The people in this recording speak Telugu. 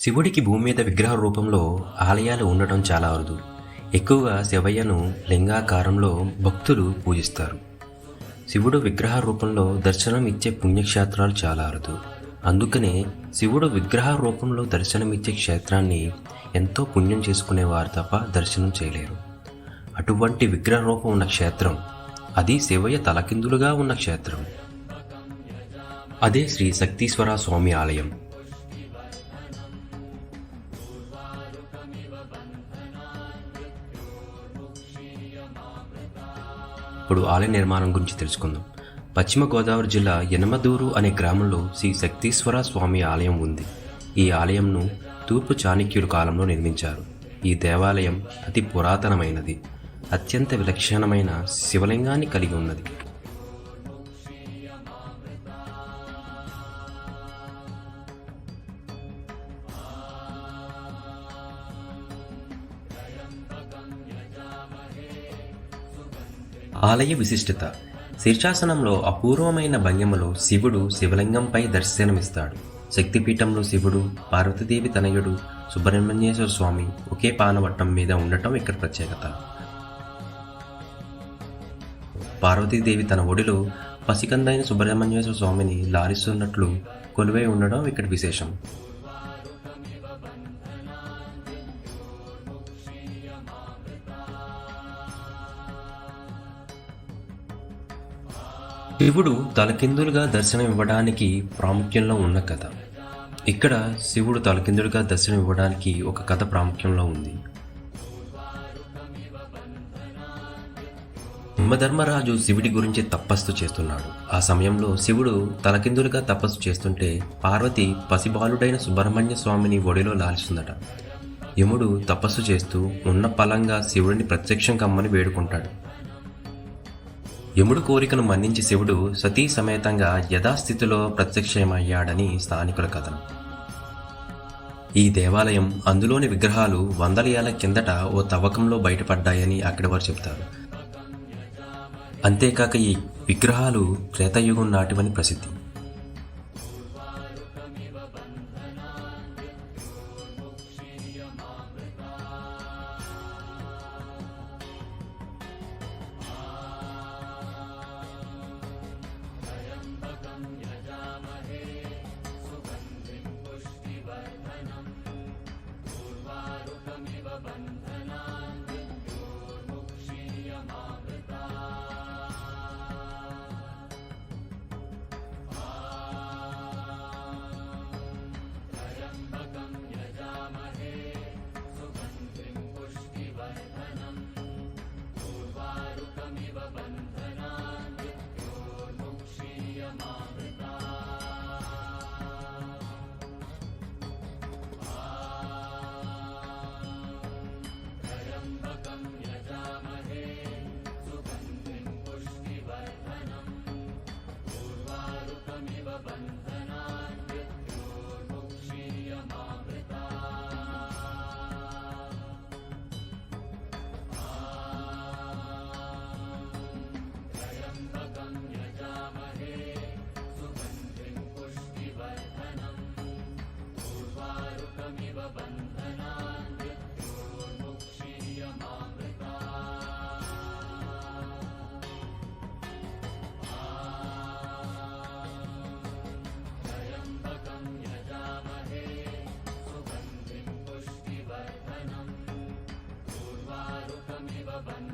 శివుడికి భూమి మీద విగ్రహ రూపంలో ఆలయాలు ఉండటం చాలా అరుదు. ఎక్కువగా శివయ్యను లింగాకారంలో భక్తులు పూజిస్తారు. శివుడు విగ్రహ రూపంలో దర్శనం ఇచ్చే పుణ్యక్షేత్రాలు చాలా అరుదు. అందుకనే శివుడు విగ్రహ రూపంలో దర్శనమిచ్చే క్షేత్రాన్ని ఎంతో పుణ్యం చేసుకునేవారు తప్ప దర్శనం చేయలేరు. అటువంటి విగ్రహ రూపం ఉన్న క్షేత్రం అది శివయ్య తలకిందులుగా ఉన్న క్షేత్రం. అదే శ్రీ శక్తీశ్వర స్వామి ఆలయం. ఇప్పుడు ఆలయ నిర్మాణం గురించి తెలుసుకుందాం. పశ్చిమ గోదావరి జిల్లా యనమదూరు అనే గ్రామంలో శ్రీ శక్తీశ్వర స్వామి ఆలయం ఉంది. ఈ ఆలయంను తూర్పు చాణక్యుల కాలంలో నిర్మించారు. ఈ దేవాలయం అతి పురాతనమైనది. అత్యంత విలక్షణమైన శివలింగాన్ని కలిగి ఉన్నది. ఆలయ విశిష్టత. శీర్షాసనంలో అపూర్వమైన భంగిమలో శివుడు శివలింగంపై దర్శనమిస్తాడు. శక్తిపీఠంలో శివుడు పార్వతీదేవి తనయుడు సుబ్రహ్మణ్యేశ్వర స్వామి ఒకే పానవట్టం మీద ఉండటం ఇక్కడ ప్రత్యేకత. పార్వతీదేవి తన ఒడిలో పసికందైన సుబ్రహ్మణ్యేశ్వర స్వామిని లారిస్తున్నట్లు కొలువై ఉండడం ఇక్కడ విశేషం. శివుడు తలకిందులుగా దర్శనం ఇవ్వడానికి ప్రాముఖ్యంలో ఉన్న కథ. ఇక్కడ శివుడు తలకిందులుగా దర్శనం ఇవ్వడానికి ఒక కథ ప్రాముఖ్యంలో ఉంది. హిమధర్మరాజు శివుడి గురించి తపస్సు చేస్తున్నాడు. ఆ సమయంలో శివుడు తలకిందులుగా తపస్సు చేస్తుంటే పార్వతి పసిబాలుడైన సుబ్రహ్మణ్య స్వామిని ఒడిలో లాల్చుందట. యముడు తపస్సు చేస్తూ ఉన్న పలంగా శివుడిని ప్రత్యక్షం కమ్మని వేడుకుంటాడు. యముడు కోరికను మన్నించి శివుడు సతీ సమేతంగా యథాస్థితిలో ప్రత్యక్షమయ్యాడని స్థానికుల కథనం. ఈ దేవాలయం అందులోని విగ్రహాలు వందల ఏళ్ళ కిందట ఓ తవ్వకంలో బయటపడ్డాయని అక్కడి వారు చెబుతారు. అంతేకాక ఈ విగ్రహాలు త్రేతయుగం నాటివని ప్రసిద్ధి. बन्धमिव बन्ध Banza. Bhagavan